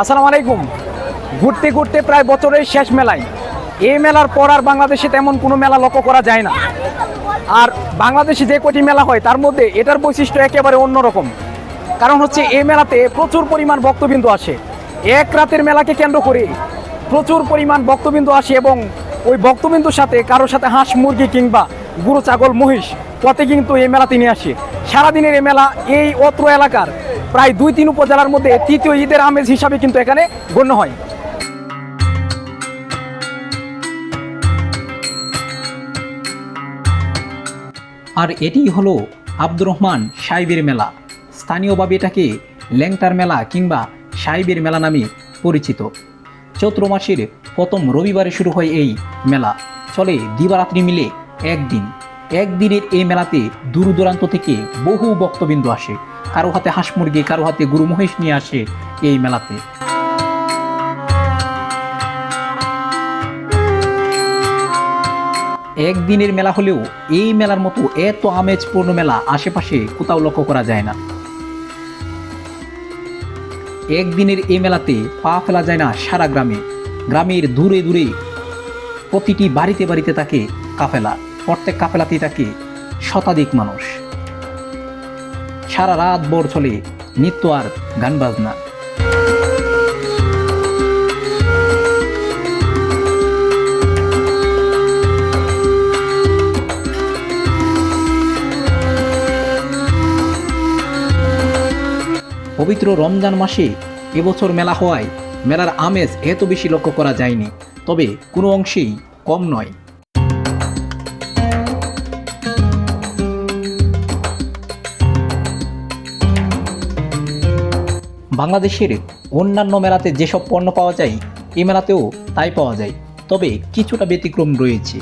আসসালামু আলাইকুম। ঘুরতে ঘুরতে প্রায় বছরের শেষ মেলায়, এই মেলার পর আর বাংলাদেশে তেমন কোনো মেলা লক্ষ্য করা যায় না। আর বাংলাদেশে যে কটি মেলা হয়, তার মধ্যে এটার বৈশিষ্ট্য একেবারে অন্যরকম। কারণ হচ্ছে, এই মেলাতে প্রচুর পরিমাণ ভক্তবিন্দু আসে। এক রাতের মেলাকে কেন্দ্র করে প্রচুর পরিমাণ ভক্তবিন্দু আসে এবং ওই ভক্তবিন্দুর সাথে, কারোর সাথে হাঁস, মুরগি কিংবা গুরু, ছাগল, মহিষ, পথে কিন্তু এই মেলাতে নিয়ে আসে। সারাদিনের এই মেলা এই অত্র এলাকার প্রায় দুই তিন উপজেলার মধ্যে তৃতীয় ঈদের আমেজ হিসাবে কিন্তু এখানে গণ্য হয়। আর এটিই হলো আব্দুর রহমান সাহেবের মেলা। স্থানীয়ভাবে এটাকে ল্যাংটার মেলা কিংবা সাহেবের মেলা নামে পরিচিত। চৈত্র মাসের প্রথম রবিবারে শুরু হয় এই মেলা। চলে দিবারাত্রি মিলে একদিন। একদিনের এই মেলাতে দূর দূরান্ত থেকে বহু ভক্তবিন্দু আসে। কারও হাতে হাঁস মুরগি, কারও হাতে গুরু মহিষ নিয়ে আসে এই মেলাতে। একদিনের মেলা হলেও এই মেলার মতো এত আমেজপূর্ণ মেলা আশেপাশে কোথাও লক্ষ্য করা যায় না। একদিনের এ মেলাতে পা ফেলা যায় না সারা গ্রামে। গ্রামের দূরে দূরে প্রতিটি বাড়িতে বাড়িতে থাকে কাফেলা। প্রত্যেক কাফেলাতেই থাকে শতাধিক মানুষ। সারা রাত ভোর চলে নিত্য আর গান বাজনা। পবিত্র রমজান মাসে এবছর মেলা হওয়ায় মেলার আমেজ এত বেশি লক্ষ্য করা যায়নি, তবে কোনো অংশেই কম নয়। বাংলাদেশের অন্যান্য মেলাতে যেসব পণ্য পাওয়া যায় এই মেলাতেও তাই পাওয়া যায়, তবে কিছুটা ব্যতিক্রম রয়েছে।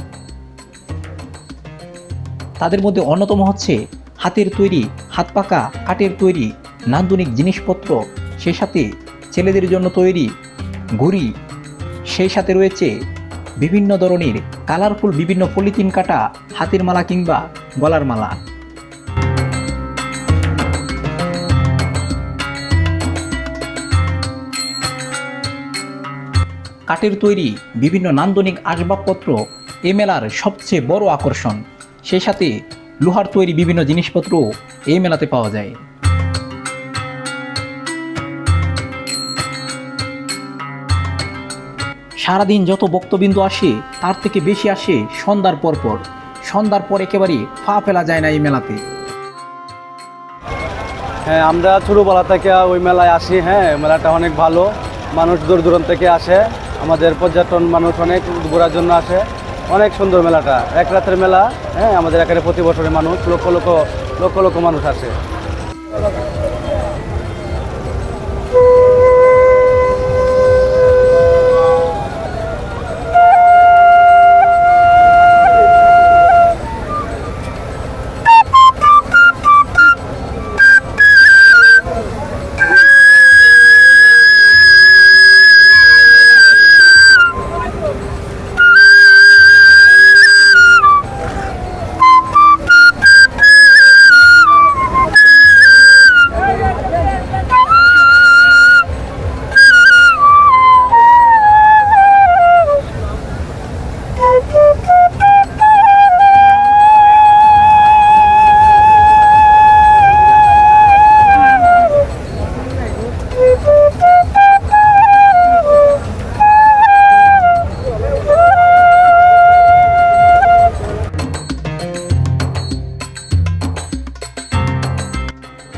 তাদের মধ্যে অন্যতম হচ্ছে হাতের তৈরি, হাত পাকা কাঠের তৈরি নান্দনিক জিনিসপত্র সেই সাথে ছেলেদের জন্য তৈরি ঘুড়ি সেই সাথে রয়েছে বিভিন্ন ধরনের কালারফুল বিভিন্ন পলিথিন কাটা, হাতের মালা কিংবা গলার মালা। কাঠের তৈরি বিভিন্ন নান্দনিক আসবাবপত্র এ মেলার সবচেয়ে বড় আকর্ষণ। সেই সাথে লোহার তৈরি বিভিন্ন জিনিসপত্র এই মেলাতে পাওয়া যায়। সারাদিন যত বক্তবিন্দু আসে, তার থেকে বেশি আসে সন্ধ্যার পর পর। সন্ধ্যার পর একেবারে ফা ফেলা যায় না এই মেলাতে। হ্যাঁ আমরা ছোটোবেলা থেকে ওই মেলায় আসি হ্যাঁ মেলাটা অনেক ভালো। মানুষ দূর দূরান্ত থেকে আসে। আমাদের পর্যটন মানুষ অনেক ঘোরার জন্য আসে। অনেক সুন্দর মেলাটা। এক রাতের মেলা হ্যাঁ আমাদের এখানে প্রতি বছরের মানুষ, লক্ষ লক্ষ লক্ষ লক্ষ মানুষ আসে।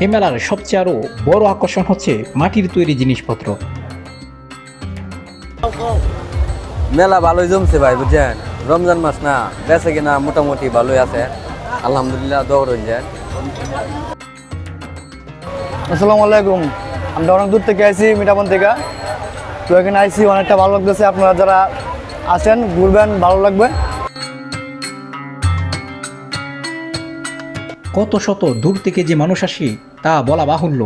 এই মেলার সবচেয়ে আরও বড় আকর্ষণ হচ্ছে মাটির তৈরি জিনিসপত্র। মেলা ভালোই জমছে ভাই বুঝছেন? রমজান মাস না বেঁচে কিনা মোটামুটি ভালোই আছে। আলহামদুলিল্লাহ দৌড় হয়ে যায় আসসালামু আলাইকুম। আমরা অনেক দূর থেকে আইছি মিঠাবন থেকে। তো এখানে আইছি অনেকটা ভালো লাগতেছে। আপনারা যারা আসেন ঘুরবেন ভালো লাগবে। কত শত দূর থেকে যে মানুষ আসে তা বলা বাহুল্য।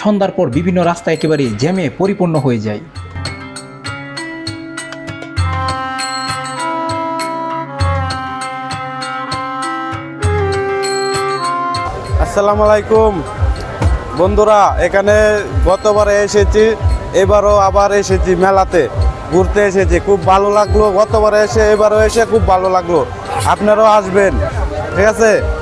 সন্ধ্যার পর বিভিন্ন রাস্তা একেবারে জ্যামে পরিপূর্ণ হয়ে যায়। আসসালামু আলাইকুম। বন্ধুরা, এখানে গতবারে এসেছি, এবারও আবার এসেছি মেলাতে। ঘুরতে এসেছি, খুব ভালো লাগল। গতবারে এসে, এবারও এসে খুব ভালো লাগল। আপনারাও আসবেন, ঠিক আছে?